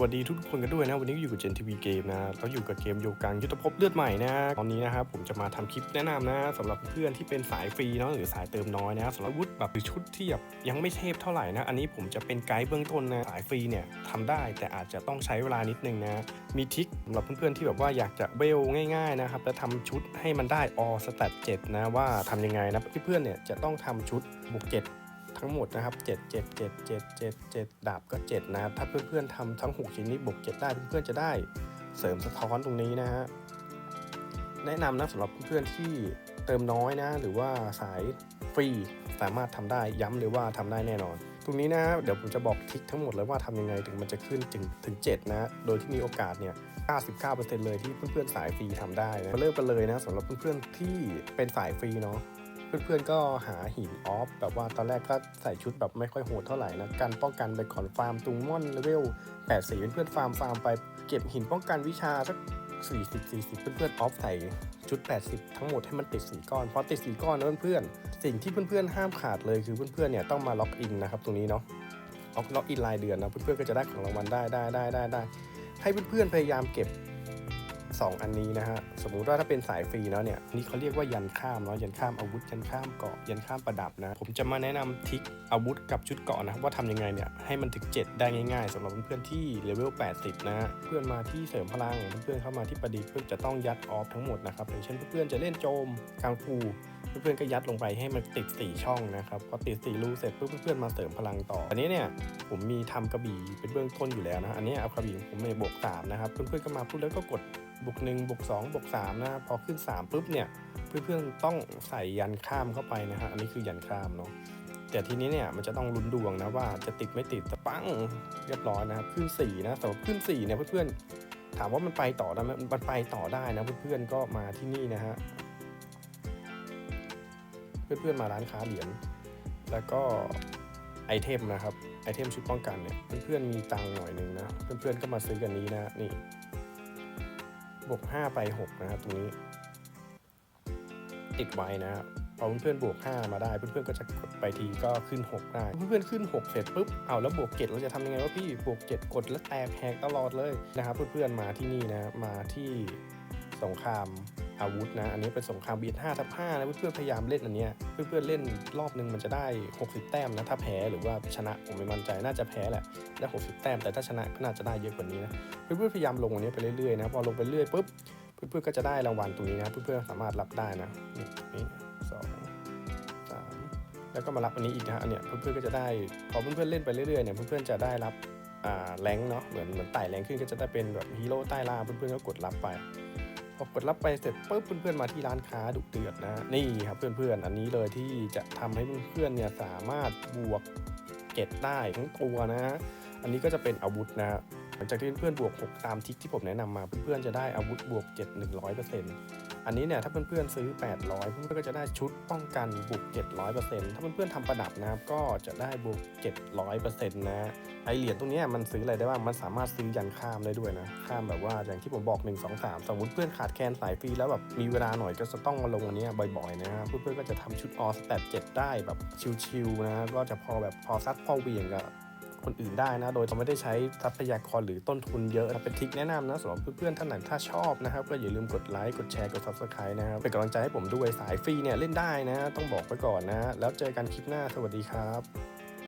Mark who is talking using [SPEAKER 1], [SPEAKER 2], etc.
[SPEAKER 1] สวัสดีทุกคนกันด้วยนะ วันนี้อยู่กับเจนทีวีเกมนะเราอยู่กับเกมโยกังยุทธภพเลือดใหม่นะ ตอนนี้นะครับผมจะมาทำคลิปแนะนำนะสำหรับเพื่อนที่เป็นสายฟรีเนาะหรือสายเติมน้อยนะสำหรับวุธแบบหรือชุดที่แบบยังไม่เทพเท่าไหร่นะ อันนี้ผมจะเป็นไกด์เบื้องต้นนะสายฟรีเนี่ยทำได้แต่อาจจะต้องใช้เวลานิดนึงนะ มีทิคสำหรับเพื่อนๆที่แบบว่าอยากจะเวลง่ายๆนะครับและทำชุดให้มันได้ออสแตทเจ็ดนะว่าทำยังไงนะเพื่อนๆเนี่ยจะต้องทำชุดบุกเจ็ด ทั้งหมดนะครับ 7 7 7 7 7 7 ดาบก็ 7 นะครับ ถ้าเพื่อนๆทำทั้ง 6 ชิ้นนี้บวก7 ได้เพื่อนๆจะได้เสริมสะท้อนตรงนี้นะฮะแนะนำนะสำหรับเพื่อนๆที่เติมน้อยนะ หรือว่าสายฟรีสามารถทำได้ย้ำเลยว่าทำได้แน่นอน ตรงนี้นะเดี๋ยวผมจะบอกทริคทั้งหมดเลยว่าทำยังไงถึงมันจะขึ้นถึงถึง 7 นะ โดยที่มีโอกาสเนี่ย99%เลยที่เพื่อนๆสายฟรีทำได้นะมาเริ่มกันเลยนะสำหรับเพื่อนๆที่เป็นสายฟรีเนาะ เพื่อนๆก็หาหินออฟแบบว่าตอนแรกก็ใส่ชุดแบบไม่ค่อยโหดเท่าไหร่นะการป้องกันไปขอนฟาร์มตุงม่อนเลเวล8 4เพื่อนๆฟาร์มฟาร์มไปเก็บหินป้องกันวิชาสัก40 40 เพื่อนๆออฟใส่ชุด 80 ทั้งหมดให้มันติด4ก้อนพอติด4ก้อนนะเพื่อนๆสิ่งที่เพื่อนๆห้ามขาดเลยคือเพื่อนๆเนี่ยต้องมาล็อกอินนะครับตรงนี้เนาะล็อกล็อกอินรายเดือนนะเพื่อนๆก็จะได้ของรางวัลได้ได้ได้ได้ได้ให้เพื่อนๆพยายามเก็บ 2 อันนี้นะฮะสมมุติว่าถ้าเป็นสายฟรีเนาะเนี่ยนี่เขาเรียกว่ายันข้ามเนาะยันข้ามอาวุธยันข้ามเกาะยันข้ามประดับนะ ผมจะมาแนะนำทริกอาวุธกับชุดเกาะนะว่าทำยังไงเนี่ยให้มันถึง 7 ได้ง่ายๆสำหรับเพื่อนๆที่เลเวล 80 นะฮะเพื่อนมาที่เสริมพลังเพื่อนๆเข้ามาที่ประดิษฐ์เพื่อนจะต้องยัดออฟทั้งหมดนะครับอย่างเช่นเพื่อนๆจะเล่นโจมกังฟูเพื่อนๆก็ยัดลงไปให้มันติด 4 ช่องนะครับพอติด4รูเสร็จปุ๊บเพื่อนๆมาเสริมพลังต่อ อันนี้เนี่ยผมมีทำกระบี่เป็นเบื้องต้นอยู่แล้วนะอันนี้เอากระบี่ผมไม่บวก3นะครับเพื่อนๆก็มาพูดแล้วก็กด บวกหนึ่งบวกสองบวกสามนะพอขึ้นสามปุ๊บเนี่ยเพื่อนๆต้องใส่ยันข้ามเข้าไปนะฮะอันนี้คือยันข้ามเนาะแต่ทีนี้เนี่ยมันจะต้องลุ้นดวงนะว่าจะติดไม่ติดแต่ปั้งเรียบร้อยนะครับขึ้นสี่นะสำหรับขึ้นสี่เนี่ยเพื่อนๆถามว่ามันไปต่อได้ไหมมันไปต่อได้นะเพื่อนๆก็มาที่นี่นะฮะเพื่อนๆมาร้านค้าเหรียญแล้วก็ไอเทมนะครับไอเทมชุดป้องกันเนี่ยเพื่อนๆมีตังค์หน่อยหนึงนะเพื่อนๆก็มาซื้อกันนี้นะนี่ บวก5ไป6นะครับตรงนี้ติดไว้นะครับพอเพื่อนๆบวก 5 มาได้เพื่อนๆก็จะกดไปทีก็ขึ้น 6 ได้ เพื่อนๆขึ้น 6 เสร็จปุ๊บเอาแล้วบวก7เราจะทำยังไงวะพี่บวก 7 กดแล้วแตกแหกตลอดเลยนะครับเพื่อนๆมาที่นี่นะมาที่สงคราม อาวุธนะ อันนี้เป็นสงครามเบี5ทับ5นะเพื่อนๆพยายามเล่นอันเนี้ยเพื่อนๆเล่นรอบนึงมันจะได้ 60 แต้มนะถ้าแพ้หรือว่าชนะผมไม่มั่นใจน่าจะแพ้แหละได้ 60 แต้มแต่ถ้าชนะก็น่าจะได้เยอะกว่านี้นะเพื่อนๆพยายามลงอันนี้ไปเรื่อยๆนะพอลงไปเรื่อยปุ๊บเพื่อนๆก็จะได้รางวัลตรงนี้นะเพื่อนๆสามารถรับได้นะนี่สองสามแล้วก็มารับอันนี้อีกนะอันเนี้ยเพื่อนๆก็จะได้พอเพื่อนๆเล่นไปเรื่อยๆเนี่ยเพื่อนๆจะได้รับอ่าแรงเนาะเหมือนเหมือนไต่แรงขึ้นก็จะได้เป็นแบบฮีโร่ใต้ล่าเพื่อนๆก็กดรับไป พอกดรับไปเสร็จปุ๊บเพื่อนๆมาที่ร้านค้าดุเดือดนะนี่ครับเพื่อนๆ อันนี้เลยที่จะทำให้เพื่อนๆเนี่ยสามารถบวกเก็ตได้ทั้งตัวนะอันนี้ก็จะเป็นอาวุธนะหลังจากที่เพื่อนๆบวก 6 ตามทิกที่ผมแนะนำมาเพื่อนๆจะได้อาวุธบวก 7 100% อันนี้เนี่ยถ้าเพื่อนๆซื้อ 800 เพื่อนๆก็จะได้ชุดป้องกันบวก700%ถ้าเพื่อนๆทำประดับนะครับก็จะได้บวก700%นะไอเหรียญตรงนี้มันซื้ออะไรได้บ้างมันสามารถซื้อยันข้ามได้ด้วยนะข้ามแบบว่าอย่างที่ผมบอก 1 2 3 สมมติเพื่อนขาดแคลนสายฟรีแล้วแบบมีเวลาหน่อยก็จะต้องมาลงอันนี้บ่อยๆนะเพื่อนๆก็จะทำชุดออสแตท7ได้แบบชิวๆนะก็จะพอแบบพอซัดพอเวียงกับ คนอื่นได้นะ โดยเราไม่ได้ใช้ทรัพยากรหรือต้นทุนเยอะนะเป็นทิกแนะนำนะสำหรับเพื่อนๆท่านไหนถ้าชอบนะครับก็อย่าลืมกดไลค์กดแชร์กด subscribe นะครับเป็นกำลังใจให้ผมด้วยสายฟรีเนี่ยเล่นได้นะ ต้องบอกไว้ก่อนนะ แล้วเจอกันคลิปหน้าสวัสดีครับ